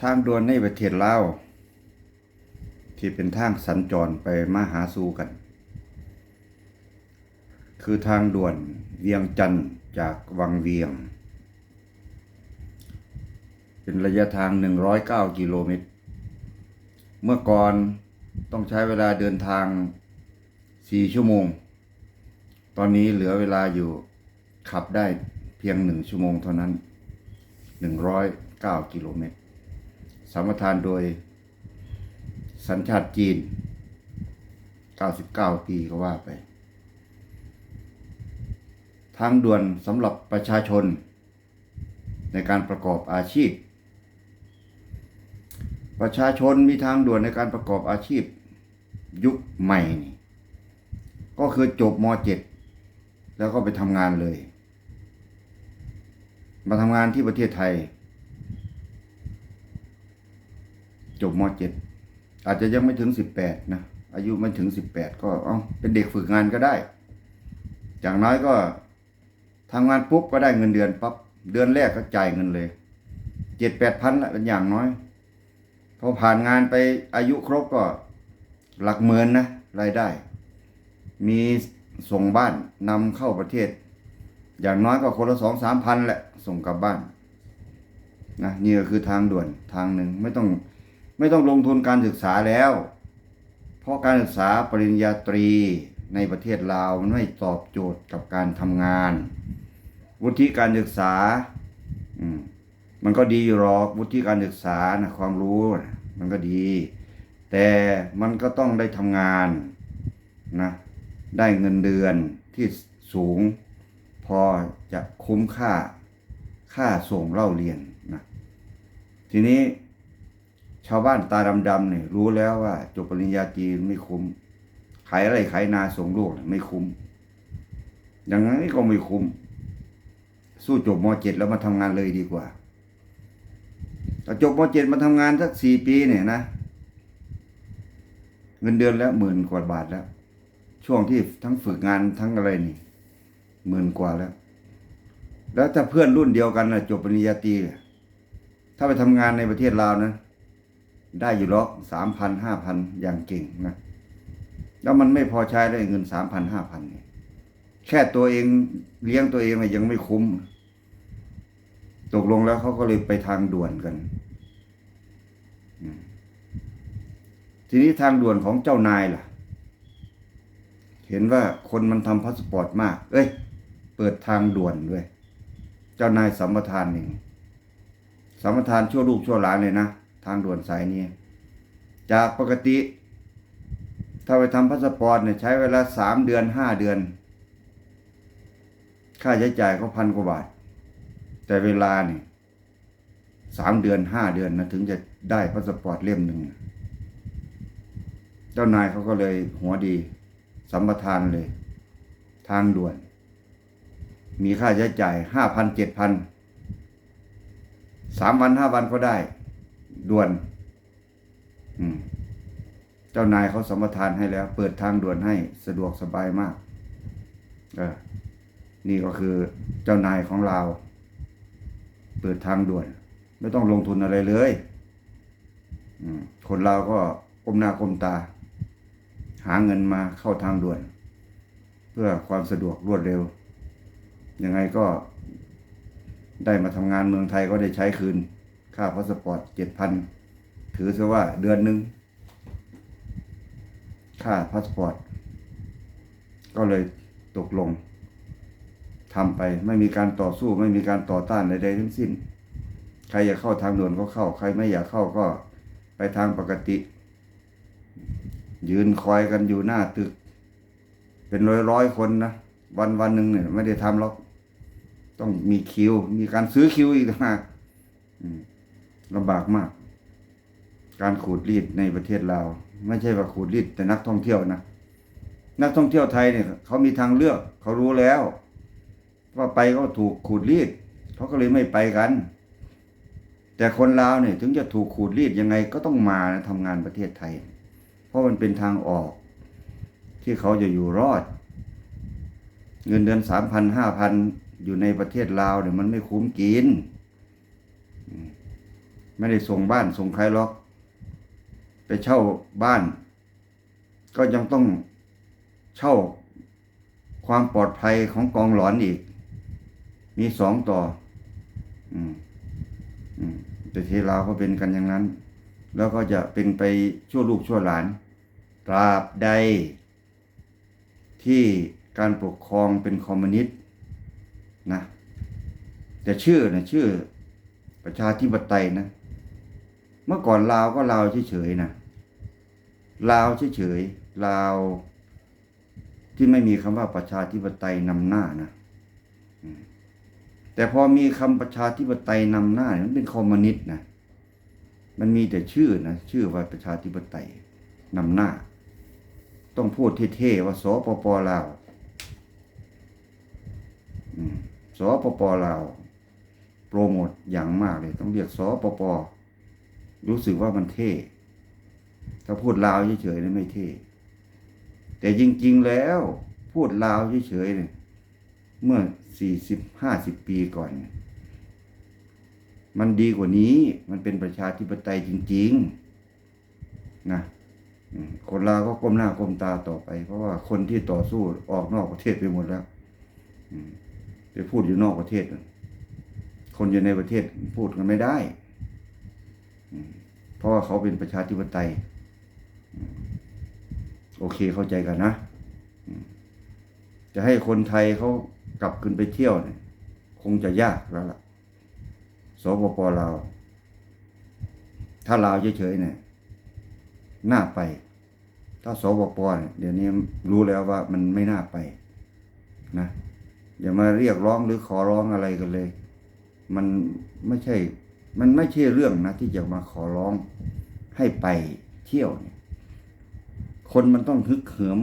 ทางด่วนในประเทศลาวที่เป็นทางสัญจรไปมาหาสู่กัน คือทางด่วนเวียงจันทร์จากวังเวียง เป็นระยะทาง 109 กิโลเมตร เมื่อก่อนต้องใช้เวลาเดินทาง 4 ชั่วโมง ตอนนี้เหลือเวลาอยู่ขับได้เพียง 1 ชั่วโมงเท่านั้น 109 กิโลเมตร สัมปทานโดย สัญชาติจีน 99 ปีก็ว่าไป ทางด่วนสำหรับประชาชน ในการประกอบอาชีพ ประชาชนมีทางด่วนในการประกอบอาชีพ ยุคใหม่นี่ก็คือจบม .7 แล้วก็ไปทำงานเลย มาทำงานที่ประเทศไทย จบม .7 อาจจะยังไม่ถึง18นะอายุไม่ถึง18ก็เอาเป็นเด็กฝึกงานก็ได้อย่างน้อยก็ทำงานปุ๊บก็ได้เงินเดือนปั๊บเดือนแรกก็จ่ายเงินเลยเจ็ดแปดพันละเป็นอย่างน้อยพอผ่านงานไปอายุครบก็หลักหมื่นนะรายได้ มีส่งบ้านนำเข้าประเทศ อย่างน้อยก็คนละสองสามพันแหละ ส่งกลับบ้านนะนี่ก็คือทางด่วนทางหนึ่งไม่ต้อง ไม่ต้องลงทุนการศึกษาแล้ว เพราะการศึกษาปริญญาตรีในประเทศลาวมันไม่ตอบโจทย์กับการทำงาน วุฒิการศึกษาอืมมันก็ดีหรอกวุฒิการศึกษานะความรู้นะมันก็ดี แต่มันก็ต้องได้ทำงานนะได้เงินเดือนที่สูง พอจะคุ้มค่าค่าส่งเล่าเรียนนะทีนี้ ชาวบ้านตาดำๆเนี่ยรู้แล้วว่าจบปริญญาตรีไม่คุ้ม ขายอะไรขายนาส่งลูกไม่คุ้ม อย่างนั้นก็ไม่คุ้ม สู้จบม .7 แล้วมาทำงานเลยดีกว่าถ้าจบม .7 มาทำงานสักสี่ปีเนี่ยนะ เงินเดือนแล้วหมื่นกว่าบาทแล้ว ช่วงที่ทั้งฝึกงานทั้งอะไรนี่หมื่นกว่าแล้ว แล้วถ้าเพื่อนรุ่นเดียวกันนะจบปริญญาตรีนถ้าไปทำงานในประเทศลาวนะ ได้อยู่หรอกสามพันห้าพันอย่างเก่งนะ แล้วมันไม่พอใช้ได้เงินสามพันห้าพันเนี่ยแค่ตัวเองเลี้ยงตัวเองเนี่ยยังไม่คุ้ม ตกลงแล้วเขาก็เลยไปทางด่วนกัน ทีนี้ทางด่วนของเจ้านายล่ะ เห็นว่าคนมันทำพาสปอร์ตมาก เอ้ย เปิดทางด่วนด้วย เจ้านายสัมปทานเองสัมปทานชั่วลูกชั่วหลานเลยนะ ทางด่วนสายนี้ จากปกติ ถ้าไปทำพาสปอร์ตเนี่ยใช้เวลาสามเดือนห้าเดือน ค่าใช้จ่ายเขาพันกว่าบาท แต่เวลาเนี่ยสามเดือนห้าเดือนนะถึงจะได้พาสปอร์ตเล่มหนึ่งเจ้านายเขาก็เลยหัวดีสัมปทานเลย ทางด่วน มีค่าใช้จ่ายห้าพันเจ็ดพันสามวันห้าวันก็ได้ ด่วน อืม เจ้านายเขาสมทานให้แล้ว เปิดทางด่วนให้สะดวกสบายมากเออนี่ก็คือเจ้านายของเรา เปิดทางด่วน ไม่ต้องลงทุนอะไรเลยคนเราก็ก้มหน้าก้มตา หาเงินมาเข้าทางด่วน เพื่อความสะดวกรวดเร็ว ยังไงก็ได้มาทำงานเมืองไทยก็ได้ใช้คืน ค่าพาสปอร์ตเจ็ดพันถือซะว่าเดือนหนึ่งค่าพาสปอร์ตก็เลยตกลงทำไปไม่มีการต่อสู้ไม่มีการต่อต้านใดๆทั้งสิ้น ใครอยากเข้าทางด่วนก็เข้า ใครไม่อยากเข้าก็ไปทางปกติ ยืนคอยกันอยู่หน้าตึก เป็นร้อยร้อยๆคนนะวันวันหนึ่งเนี่ย ไม่ได้ทำหรอก ต้องมีคิว มีการซื้อคิวอีกต่างหากอืม ลำบากมาก การขูดรีดในประเทศลาวไม่ใช่ว่าขูดรีดแต่นักท่องเที่ยวนะนักท่องเที่ยวไทยเนี่ยเขามีทางเลือก เขารู้แล้ว ว่าไปก็ถูกขูดรีดเขาก็เลยไม่ไปกัน แต่คนลาวเนี่ยถึงจะถูกขูดรีดยังไงก็ต้องมานะทำงานประเทศไทย เพราะมันเป็นทางออก ที่เขาจะอยู่รอด เงินเดือนสามพันห้าพันอยู่ในประเทศลาวเนี่ยมันไม่คุ้มกิน ไม่ได้ส่งบ้านส่งใครหรอก ไปเช่าบ้าน ก็ยังต้องเช่าความปลอดภัยของกองหลอนอีก มีสองต่อ อืม อืมแต่ที่ลาวก็เป็นกันอย่างนั้น แล้วก็จะเป็นไปชั่วลูกชั่วหลาน ตราบใด ที่การปกครองเป็นคอมมิวนิสต์นะ แต่ชื่อนะชื่อประชาธิปไตยนะ เมื่อก่อนลาวก็ลาวเฉยๆนะลาวเฉยๆลาวที่ไม่มีคำว่าประชาธิปไตยนำหน้านะแต่พอมีคำประชาธิปไตยนำหน้ามันเป็นคอมมิวนิสต์นะมันมีแต่ชื่อนะชื่อว่าประชาธิปไตยนำหน้า ต้องพูดเท่ๆว่าสปปลาวอืมสปปลาวโปรโมทอย่างมากเลย ต้องเรียกสปป รู้สึกว่ามันเท่ ถ้าพูดลาวเฉยๆนี่ไม่เท่ แต่จริงๆแล้ว พูดลาวเฉยๆเนี่ยเมื่อสี่สิบห้าสิบปีก่อน มันดีกว่านี้ มันเป็นประชาธิปไตยจริง ๆ นะคนลาวก็ก้มหน้าก้มตาต่อไป เพราะว่าคนที่ต่อสู้ออกนอกประเทศไปหมดแล้วไปพูดอยู่นอกประเทศ คนอยู่ในประเทศพูดกันไม่ได้ เพราะว่าเขาเป็นประชาธิปไตย โอเคเข้าใจกันนะ จะให้คนไทยเขากลับขึ้นไปเที่ยวเนี่ยคงจะยากแล้วล่ะ สปปลาว ถ้าลาวเฉยๆเนี่ยน่าไป ถ้าสบปเนี่ยเดี๋ยวนี้รู้แล้วว่ามันไม่น่าไปนะอย่ามาเรียกร้องหรือขอร้องอะไรกันเลย มันไม่ใช่ มันไม่ใช่เรื่องนะที่จะมาขอร้องให้ไปเที่ยวเนี่ยคนมันต้องฮึกเหิม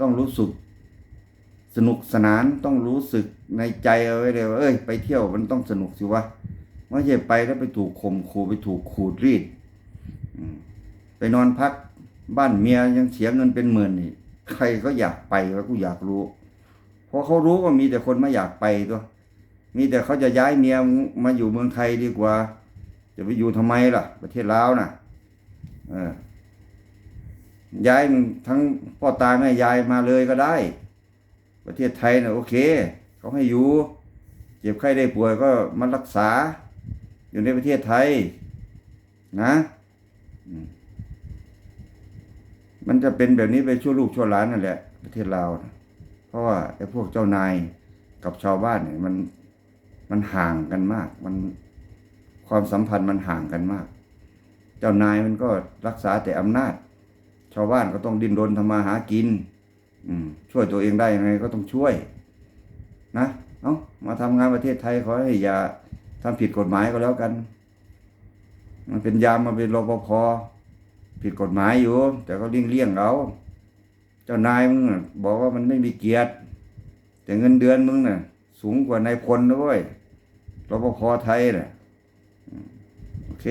ต้องรู้สึก สนุกสนานต้องรู้สึกในใจเอาไว้เลยว่าเอ้ยไปเที่ยวมันต้องสนุกสิวะไม่ใช่ไปแล้วไปถูกข่มขู่ไปถูกขูดรีดไปนอนพักบ้านเมียยังเสียเงินเป็นหมื่นนี่ใครก็อยากไปวะกูอยากรู้เพราะเขารู้ว่ามีแต่คนไม่อยากไปตัว มีแต่เขาจะย้ายเมียมาอยู่เมืองไทยดีกว่า จะไปอยู่ทำไมล่ะ ประเทศลาวน่ะเออย้ายทั้งพ่อตาแม่ยายมาเลยก็ได้ ประเทศไทยน่ะโอเคเขาให้อยู่เจ็บไข้ได้ป่วยก็มารักษา อยู่ในประเทศไทย นะมมันจะเป็นแบบนี้ไปชั่วลูกชั่วหลานนั่นแหละ ประเทศลาวนะเพราะว่าไอ้พวกเจ้านายกับชาวบ้านเนี่ยมัน มันห่างกันมาก มันความสัมพันธ์มันห่างกันมาก เจ้านายมันก็รักษาแต่อำนาจ ชาวบ้านก็ต้องดิ้นรนทำมาหากิน อืม ช่วยตัวเองได้ยังไงก็ต้องช่วย นะเอ้ามาทำงานประเทศไทยขอให้อย่าทำผิดกฎหมายก็แล้วกัน มันเป็นยามมาเป็นรปภผิดกฎหมายอยู่ แต่ก็เลี่ยงเลี่ยงเอาเจ้านายมึงน่ะบอกว่ามันไม่มีเกียรติ แต่เงินเดือนมึงน่ะ สูงกว่านายพลนะเว้ย รปภไทยแหละโอเค